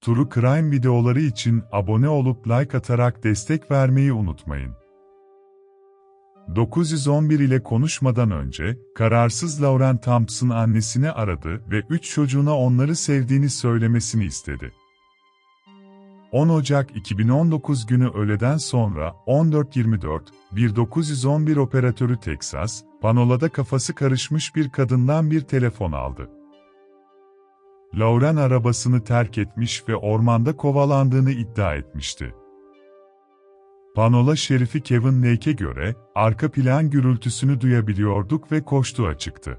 True Crime videoları için abone olup like atarak destek vermeyi unutmayın. 911 ile konuşmadan önce, kararsız Lauren Thompson annesini aradı ve üç çocuğuna onları sevdiğini söylemesini istedi. 10 Ocak 2019 günü öğleden sonra 14.24, 1911 operatörü Texas, panolada kafası karışmış bir kadından bir telefon aldı. Lauren arabasını terk etmiş ve ormanda kovalandığını iddia etmişti. Panola şerifi Kevin Lake'e göre, arka plan gürültüsünü duyabiliyorduk ve koştuğu açıktı.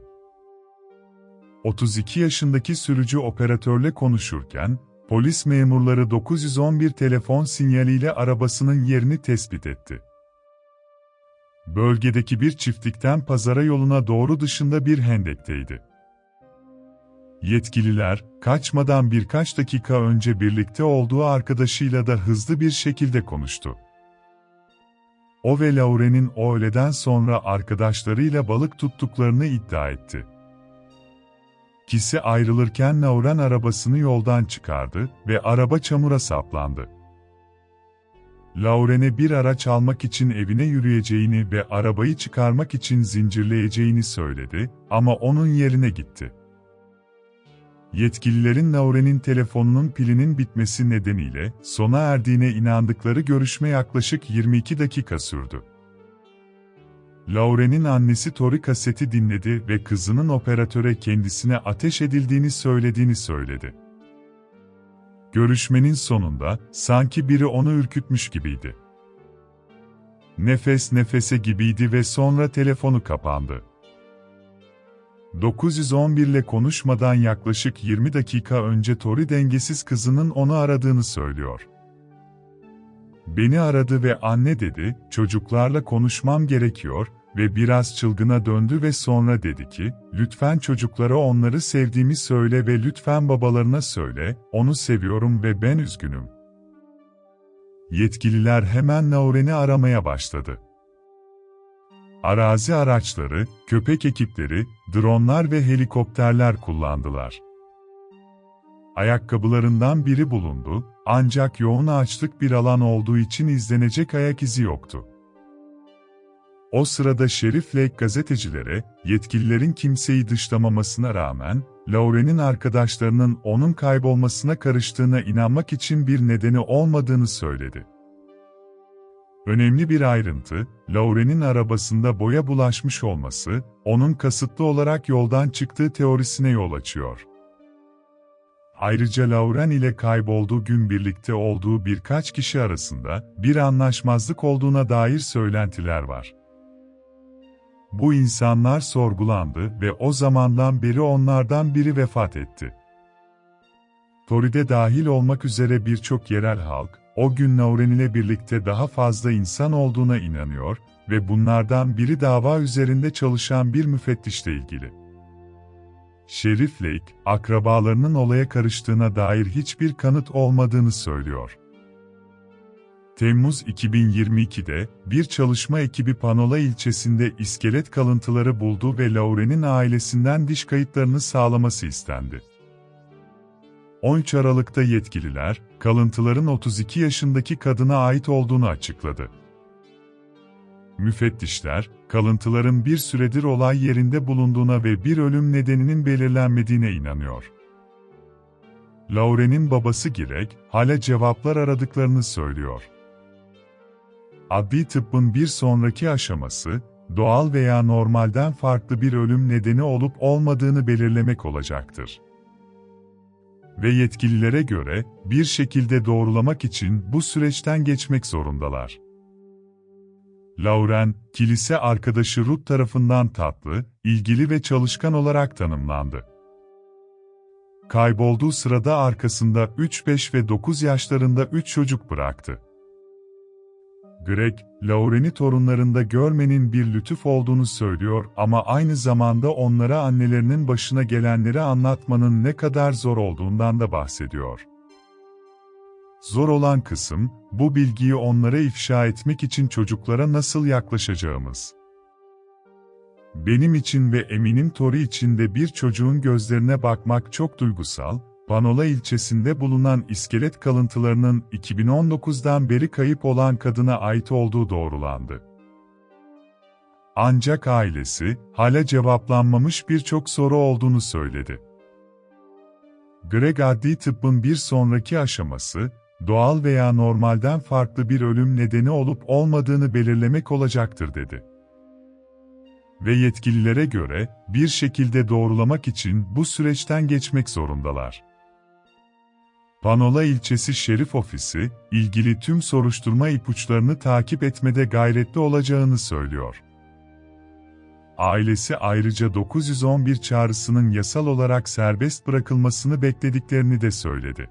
32 yaşındaki sürücü operatörle konuşurken, polis memurları 911 telefon sinyaliyle arabasının yerini tespit etti. Bölgedeki bir çiftlikten pazara yoluna doğru dışında bir hendekteydi. Yetkililer, kaçmadan birkaç dakika önce birlikte olduğu arkadaşıyla da hızlı bir şekilde konuştu. O ve Lauren'in o öğleden sonra arkadaşlarıyla balık tuttuklarını iddia etti. İkisi ayrılırken Lauren arabasını yoldan çıkardı ve araba çamura saplandı. Lauren'e bir araç almak için evine yürüyeceğini ve arabayı çıkarmak için zincirleyeceğini söyledi ama onun yerine gitti. Yetkililerin Lauren'in telefonunun pilinin bitmesi nedeniyle sona erdiğine inandıkları görüşme yaklaşık 22 dakika sürdü. Lauren'in annesi Tori kaseti dinledi ve kızının operatöre kendisine ateş edildiğini söylediğini söyledi. Görüşmenin sonunda, sanki biri onu ürkütmüş gibiydi. Nefes nefese gibiydi ve sonra telefonu kapandı. 911 ile konuşmadan yaklaşık 20 dakika önce Tori dengesiz kızının onu aradığını söylüyor. Beni aradı ve anne dedi, çocuklarla konuşmam gerekiyor ve biraz çılgına döndü ve sonra dedi ki, lütfen çocuklara onları sevdiğimi söyle ve lütfen babalarına söyle, onu seviyorum ve ben üzgünüm. Yetkililer hemen Lauren'i aramaya başladı. Arazi araçları, köpek ekipleri, dronlar ve helikopterler kullandılar. Ayakkabılarından biri bulundu, ancak yoğun ağaçlık bir alan olduğu için izlenecek ayak izi yoktu. O sırada Şerif Lake gazetecilere, yetkililerin kimseyi dışlamamasına rağmen, Lauren'in arkadaşlarının onun kaybolmasına karıştığına inanmak için bir nedeni olmadığını söyledi. Önemli bir ayrıntı, Lauren'in arabasında boya bulaşmış olması, onun kasıtlı olarak yoldan çıktığı teorisine yol açıyor. Ayrıca Lauren ile kaybolduğu gün birlikte olduğu birkaç kişi arasında bir anlaşmazlık olduğuna dair söylentiler var. Bu insanlar sorgulandı ve o zamandan beri onlardan biri vefat etti. Toride dahil olmak üzere birçok yerel halk, o gün Lauren ile birlikte daha fazla insan olduğuna inanıyor ve bunlardan biri dava üzerinde çalışan bir müfettişle ilgili. Şerif Lake, akrabalarının olaya karıştığına dair hiçbir kanıt olmadığını söylüyor. Temmuz 2022'de bir çalışma ekibi Panola ilçesinde iskelet kalıntıları buldu ve Lauren'in ailesinden diş kayıtlarını sağlaması istendi. 13 Aralık'ta yetkililer, kalıntıların 32 yaşındaki kadına ait olduğunu açıkladı. Müfettişler, kalıntıların bir süredir olay yerinde bulunduğuna ve bir ölüm nedeninin belirlenmediğine inanıyor. Lauren'in babası Girek, hala cevaplar aradıklarını söylüyor. Adli tıbbın bir sonraki aşaması, doğal veya normalden farklı bir ölüm nedeni olup olmadığını belirlemek olacaktır. Ve yetkililere göre, bir şekilde doğrulamak için bu süreçten geçmek zorundalar. Lauren, kilise arkadaşı Ruth tarafından tatlı, ilgili ve çalışkan olarak tanımlandı. Kaybolduğu sırada arkasında 3, 5 ve 9 yaşlarında 3 çocuk bıraktı. Greg, Lauren'i torunlarında görmenin bir lütuf olduğunu söylüyor ama aynı zamanda onlara annelerinin başına gelenleri anlatmanın ne kadar zor olduğundan da bahsediyor. Zor olan kısım, bu bilgiyi onlara ifşa etmek için çocuklara nasıl yaklaşacağımız. Benim için ve eminim Tori için de bir çocuğun gözlerine bakmak çok duygusal, Panola ilçesinde bulunan iskelet kalıntılarının 2019'dan beri kayıp olan kadına ait olduğu doğrulandı. Ancak ailesi, hala cevaplanmamış birçok soru olduğunu söyledi. Greg adli tıbbın bir sonraki aşaması, doğal veya normalden farklı bir ölüm nedeni olup olmadığını belirlemek olacaktır dedi. Ve yetkililere göre, bir şekilde doğrulamak için bu süreçten geçmek zorundalar. Panola ilçesi şerif ofisi, ilgili tüm soruşturma ipuçlarını takip etmede gayretli olacağını söylüyor. Ailesi ayrıca 911 çağrısının yasal olarak serbest bırakılmasını beklediklerini de söyledi.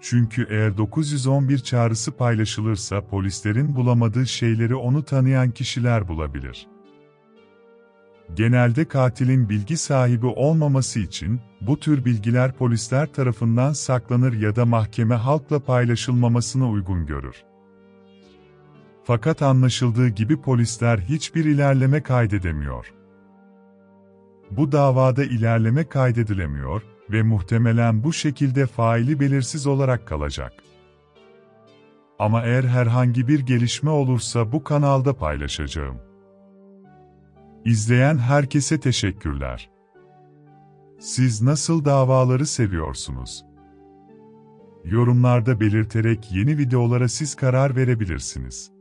Çünkü eğer 911 çağrısı paylaşılırsa polislerin bulamadığı şeyleri onu tanıyan kişiler bulabilir. Genelde katilin bilgi sahibi olmaması için bu tür bilgiler polisler tarafından saklanır ya da mahkeme halkla paylaşılmamasına uygun görür. Fakat anlaşıldığı gibi polisler hiçbir ilerleme kaydedemiyor. Bu davada ilerleme kaydedilemiyor ve muhtemelen bu şekilde faili belirsiz olarak kalacak. Ama eğer herhangi bir gelişme olursa bu kanalda paylaşacağım. İzleyen herkese teşekkürler. Siz nasıl davaları seviyorsunuz? Yorumlarda belirterek yeni videolara siz karar verebilirsiniz.